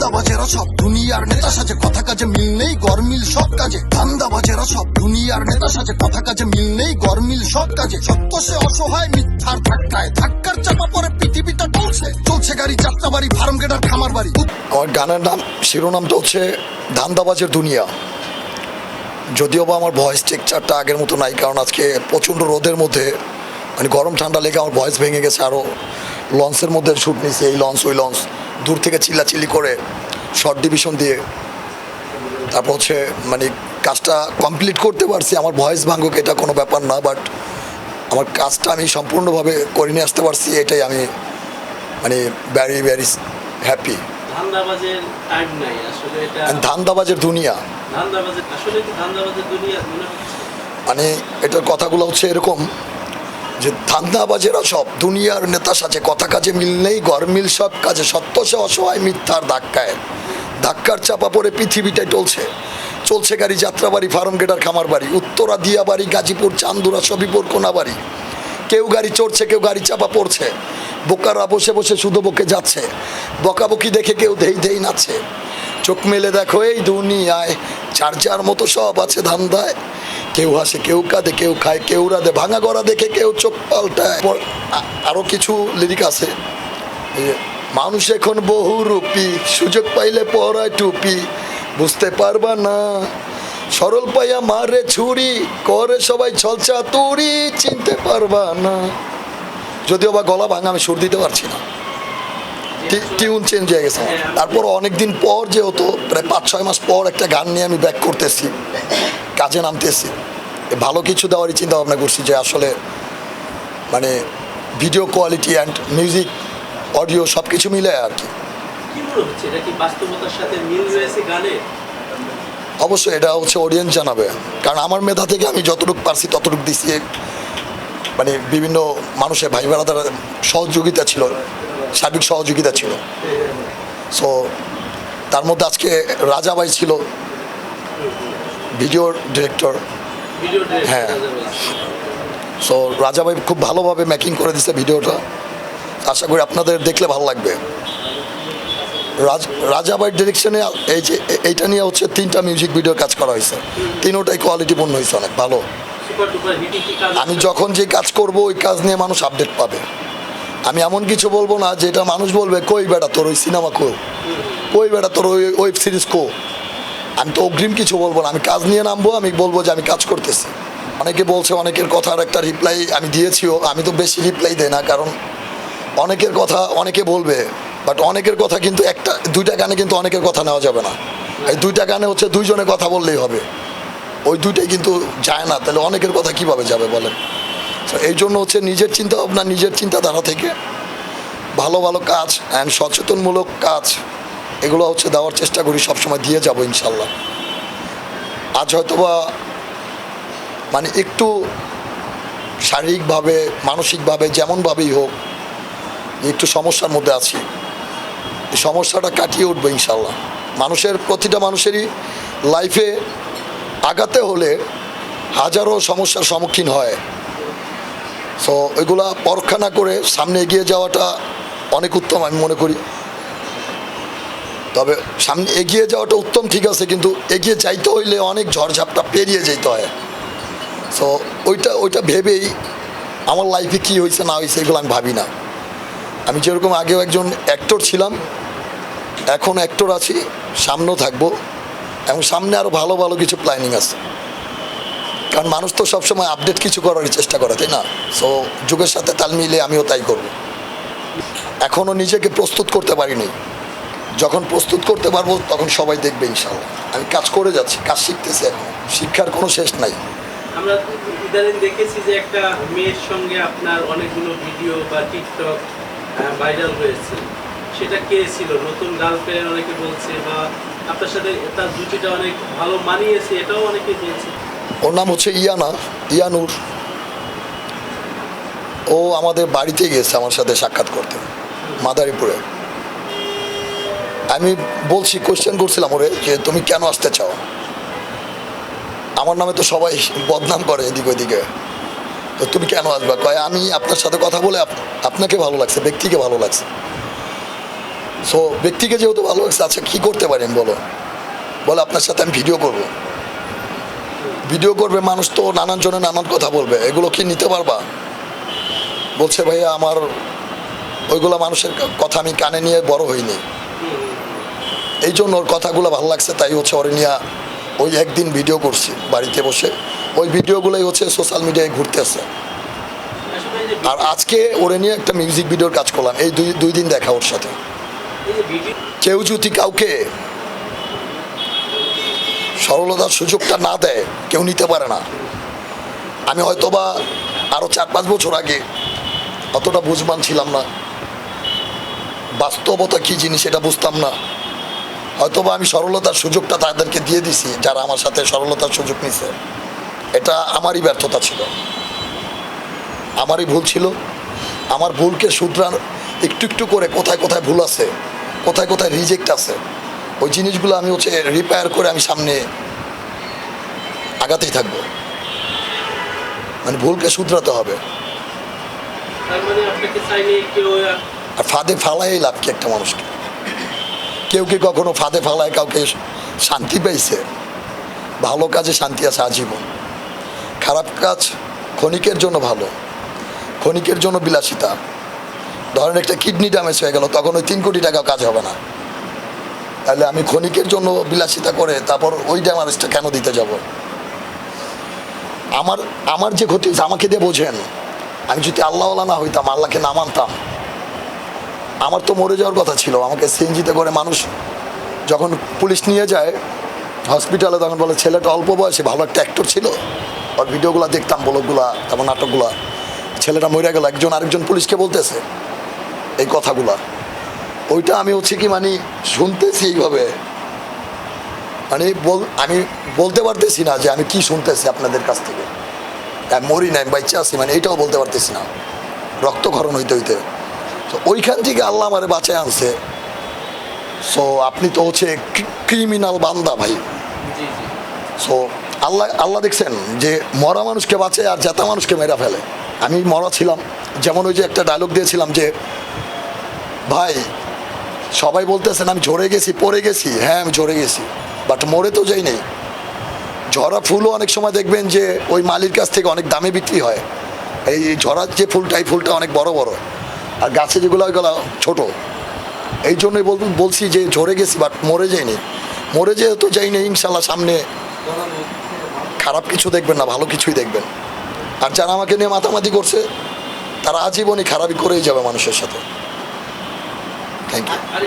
ধান্দাবাজেরা সব দুনিয়ার নেতা সাজে, কথা কাজে মিল নেই গরমিল সব কাজে। ধান্দাবাজেরা সব দুনিয়ার নেতা সাজে, কথা কাজে মিল নেই গরমিল সব কাজে। সত্য সে অসহায়, মিথ্যার ধাক্কায়। ধাক্কার চাপা পরে পৃথিবীটা চলছে চলছে গাড়ি যাত্রা বাড়ি ফার্ম গেটার খামার বাড়ি আমার গানের নাম শিরোনামটা হচ্ছে ধান্দাবাজের দুনিয়া। যদিও বা আমার ভয়েস টেকচারটা আগের মতো নাই, কারণ আজকে প্রচণ্ড রোদের মধ্যে মানে গরম ঠান্ডা লেগে আমার ভয়েস ভেঙে গেছে আরও লঞ্চের মধ্যে শ্যুট নিয়েছি এই লঞ্চ ওই লঞ্চ। দূর থেকে চিল্লাচিল্লি করে শর্ট ডিভিশন দিয়ে। তারপর হচ্ছে মানে কাজটা কমপ্লিট করতে পারছি আমার ভয়েস ভাঙুক এটা কোনো ব্যাপার না বাট আমার কাজটা আমি সম্পূর্ণভাবে করে নিয়ে আসতে পারছি এটাই আমি মানে ভ্যারি ভ্যারি হ্যাপি ধান্দাবাজের দুনিয়া। মানে এটার কথাগুলো হচ্ছে এরকম যে ধান্দাবাজেরা সব দুনিয়ার নেতা সাজে কথা কাজে মিল নেই গরমিল সব কাজে সত্য, সে অসহায় মিথ্যার ধাক্কায়। ধাক্কার চাপা পড়ে পৃথিবীটাই টলছে। চলছে গাড়ি, যাত্রাবাড়ি, ফার্ম গেটার, খামার বাড়ি, উত্তরা দিয়া বাড়ি গাজীপুর, চান্দুরা, সবিপুর, কোনাবাড়ি। কেউ গাড়ি চড়ছে, কেউ গাড়ি চাপা পড়ছে। বোকারা বসে বসে শুধু বকে যাচ্ছে। বকাবকি দেখে কেউ ধেই ধেই নাচছে। চোখ মেলে দেখো এই দুনিয়ায় চার চার মতো সব আছে ধান্দায়। কেউ হাসে, কেউ কাঁদে, কেউ খায়, কেউ রাধে, ভাঙা গড়া দেখে কেউ চোখ পাল্টায়। পর- আ- আরও কিছু লিরিক আছে। মানুষ এখন বহু রূপী সুযোগ পাইলে পরায় টুপি, বুঝতে পারবা না। সরল পাইয়া মারে ছুরি, করে সবাই ছলচা তুড়ি চিনতে পারবা না। যদিও বা গলা ভাঙা, আমি সুর দিতে পারছি না। টিউন চেঞ্জ হয়ে গেছে। তারপর অনেকদিন পর যেহেতু, প্রায় পাঁচ, ছয় মাস পর একটা গান নিয়ে আমি ব্যাক করতেছি। কাজে নামতেছি। এ ভালো কিছু দেওয়ারই চিন্তা ভাবনা করছি যে আসলে মানে video quality and music audio সব কিছু মিলে আর কি অবশ্যই এটা হচ্ছে অডিয়েন্স জানাবে। কারণ আমার মেধা থেকে আমি যতটুকু পারছি ততটুকু দিছি। মানে বিভিন্ন মানুষের ভাই বেড়াদার সহযোগিতা ছিল সার্বিক সহযোগিতা ছিল। সো তার মধ্যে আজকে রাজাবাই ছিল। Video director. হ্যাঁ। সো রাজাভাই খুব ভালোভাবে মেকিং করে দিছে ভিডিওটা। আশা করি আপনাদের দেখলে ভালো লাগবে। রাজ রাজাভাই ডিরেকশনে এই যে এইটা নিয়ে হচ্ছে তিনটা মিউজিক ভিডিও কাজ করা হয়েছে। তিনোটাই কোয়ালিটিপূর্ণ হয়েছে অনেক ভালো। আমি যখন যে কাজ করব ওই কাজ নিয়ে মানুষ আপডেট পাবে। আমি এমন কিছু বলব না যেটা মানুষ বলবে কই বেটা তোর ওই সিনেমা কো? কই বেটা তোর ওই ওয়েব সিরিজ কো? আমি তো অগ্রিম কিছু বলব না। আমি কাজ নিয়ে নামবো, আমি বলব যে আমি কাজ করতেছি। অনেকে বলছে, অনেকের কথার একটা রিপ্লাই আমি দিয়েছিও, আমি তো বেশি রিপ্লাই দেই না, কারণ অনেকের কথা অনেকে বলবে বাট অনেকের কথা কিন্তু একটা, দুইটা গানে কিন্তু অনেকের কথা নেওয়া যাবে না। এই দুইটা গানে হচ্ছে দুইজনে কথা বললেই হবে। ওই দুইটাই কিন্তু যায় না, তাহলে অনেকের কথা কীভাবে যাবে বলেন? তো এই জন্য হচ্ছে নিজের চিন্তা ভাবনা নিজের চিন্তাধারা থেকে ভালো ভালো কাজ অ্যান্ড সচেতনমূলক কাজ এগুলো হচ্ছে দেওয়ার চেষ্টা করি, সবসময় দিয়ে যাব ইনশাল্লাহ। আজ হয়তোবা মানে একটু শারীরিকভাবে, মানসিকভাবে যেমনভাবেই হোক, একটু সমস্যার মধ্যে আছি। সমস্যাটা কাটিয়ে উঠবে ইনশাল্লাহ। মানুষের, প্রতিটা মানুষেরই লাইফে আগাতে হলে হাজারো সমস্যার সম্মুখীন হয়। সো এগুলা পরীক্ষা না করে সামনে এগিয়ে যাওয়াটা অনেক উত্তম আমি মনে করি। তবে সামনে এগিয়ে যাওয়াটা উত্তম, ঠিক আছে, কিন্তু এগিয়ে যাইতে হইলে অনেক ঝড়ঝাপটা পেরিয়ে যেতে হয়। সো ওইটা ওইটা ভেবেই আমার লাইফে কী হয়েছে না হয়েছে এগুলো আমি ভাবি না। আমি যেরকম আগেও একজন অ্যাক্টর ছিলাম, এখন অ্যাক্টর আছি, সামনেও থাকব, এবং সামনে আরও ভালো ভালো কিছু প্ল্যানিং আছে। কারণ মানুষ তো সবসময় আপডেট কিছু করার চেষ্টা করে, তাই না? সো যুগের সাথে তাল মিলে আমিও তাই করব। এখনও নিজেকে প্রস্তুত করতে পারিনি। যখন প্রস্তুত করতে পারব তখন সবাই দেখবে ইনশাল্লাহ আমি কাজ করে যাচ্ছি কাজ শিখতেছি এখন। শিক্ষার কোনো শেষ নাই। আমরা ইদানিং দেখেছি যে একটা মেয়ের সঙ্গে আপনার অনেকগুলো ভিডিও বা টিকটক ভাইরাল হয়েছে। সেটা কে ছিল? নতুন গার্লফ্রেন্ড অনেকে বলছে বা আপনার সাথে তার জুটিটা অনেক ভালো মানিয়েছে এটাও অনেকে বলছে। ওর নাম হচ্ছে ইয়ানা ইয়ানুর। ও আমাদের বাড়িতে গিয়েছে আমার সাথে সাক্ষাৎ করতে মাদারীপুরে। আমি বলছি কোশ্চেন করছিলাম ওরে যে তুমি কেন আসতে চাও? আমার নামে তো সবাই বদনাম করে এদিক ওদিকে। তো তুমি কেন আসবা? কয়, আমি আপনার সাথে কথা বলে আপনাকে ভালো লাগছে, ব্যক্তিকে ভালো লাগছে। সো ব্যক্তিকে যেহেতু ভালো লাগছে আচ্ছা কী করতে পারেন বলো? বলে, আপনার সাথে আমি ভিডিও করব। ভিডিও করবে, মানুষ তো নানান জনে নানান কথা বলবে। এগুলো কি নিতে পারবা? বলছে, ভাইয়া, আমার ওইগুলো মানুষের কথা আমি কানে নিয়ে বড় হইনি। এই জন্য ওর কথাগুলো ভালো লাগছে, তাই হচ্ছে ওরে নিয়ে ওই একদিন ভিডিও করছি বাড়িতে বসে। ওই ভিডিওগুলোই হচ্ছে সোশ্যাল মিডিয়ায় ঘুরতেছে আর আজকে ওরে নিয়ে একটা মিউজিক ভিডিওর কাজ করলাম, এই দুই দুই দিন দেখা ওর সাথে। কেউ যদি কাউকে সরলতার সুযোগটা না দেয়, কেউ নিতে পারে না। আমি হয়তোবা আরও চার পাঁচ বছর আগে অতটা বুঝবান ছিলাম না। বাস্তবতা কী জিনিস এটা বুঝতাম না। হয়তোবা আমি সরলতার সুযোগটা তাদেরকে দিয়ে দিছি যারা আমার সাথে সরলতার সুযোগ নিছে। এটা আমারই ব্যর্থতা ছিল। আমারই ভুল ছিল। আমার ভুলকে শুধরান একটু একটু করে কোথায় কোথায় ভুল আছে কোথায় কোথায় রিজেক্ট আছে ওই জিনিসগুলো আমি হচ্ছে রিপেয়ার করে আমি সামনে আগাতেই থাকব। মানে ভুলকে শুধরাতে হবে। মানে আর ফাঁদে ফালাই লাভ কি একটা মানুষকে? কেউ কি কখনো ফাঁদে ফালায় কাউকে শান্তি পেয়েছে? ভালো কাজে শান্তি আছে আজীবন। খারাপ কাজ ক্ষণিকের জন্য ভালো, ক্ষণিকের জন্য বিলাসিতা। ধরেন একটা কিডনি ড্যামেজ হয়ে গেল, তখন ওই তিন কোটি টাকা কাজ হবে না। তাহলে আমি ক্ষণিকের জন্য বিলাসিতা করে তারপর ওই ড্যামেজটা কেন দিতে যাব? আমার আমার যে ক্ষতি আমাকে দিয়ে বোঝেন। আমি যদি আল্লাহওয়ালা না হইতাম, আল্লাহকে না মানতাম আমার তো মরে যাওয়ার কথা ছিল। আমাকে সিএনজিতে করে মানুষ যখন পুলিশ নিয়ে যায় হসপিটালে তখন বলে, ছেলেটা অল্প বয়সে, ভালো একটা অ্যাক্টর ছিল। ওর ভিডিওগুলো দেখতাম ব্লগগুলা তারপর নাটকগুলা। ছেলেটা মরে গেল, একজন আরেকজন পুলিশকে বলতেছে এই কথাগুলা। ওইটা আমি হচ্ছে কি মানে শুনতেছি এইভাবে। মানে বল, আমি বলতে পারতেছি না যে আমি কি শুনতেছি আপনাদের কাছ থেকে। মরি নাই বাচ্চা আছি মানে এইটাও বলতে পারতেছি না। রক্তক্ষরণ হইতে হইতে। তো ওইখান থেকে আল্লাহ আমারে বাঁচায় আনছে। সো আপনি তো হচ্ছে ক্রিমিনাল বান্দা ভাই। সো আল্লাহ আল্লাহ দেখছেন যে মরা মানুষকে বাঁচে আর জেতা মানুষকে মেরা ফেলে। আমি মরা ছিলাম। যেমন ওই যে একটা ডায়লগ দিয়েছিলাম যে ভাই সবাই বলতেছেন আমি ঝরে গেছি পড়ে গেছি। হ্যাঁ আমি ঝরে গেছি। বাট মরে তো যাই নেই। ঝরা ফুলও অনেক সময় দেখবেন যে ওই মালির কাছ থেকে অনেক দামে বিক্রি হয়। এই ঝরার যে ফুলটা এই ফুলটা অনেক বড় বড়। আর গাছে যেগুলো ওইগুলো ছোট। এই জন্যই বল, বলছি যে ঝরে গেছি বাট মরে যাইনি। মরে যেহেতু যাইনি ইনশাল্লাহ সামনে খারাপ কিছু দেখবেন না, ভালো কিছুই দেখবেন। আর যারা আমাকে নিয়ে মাতামাতি করছে, তারা আজীবনই খারাপই করেই যাবে মানুষের সাথে। Thank you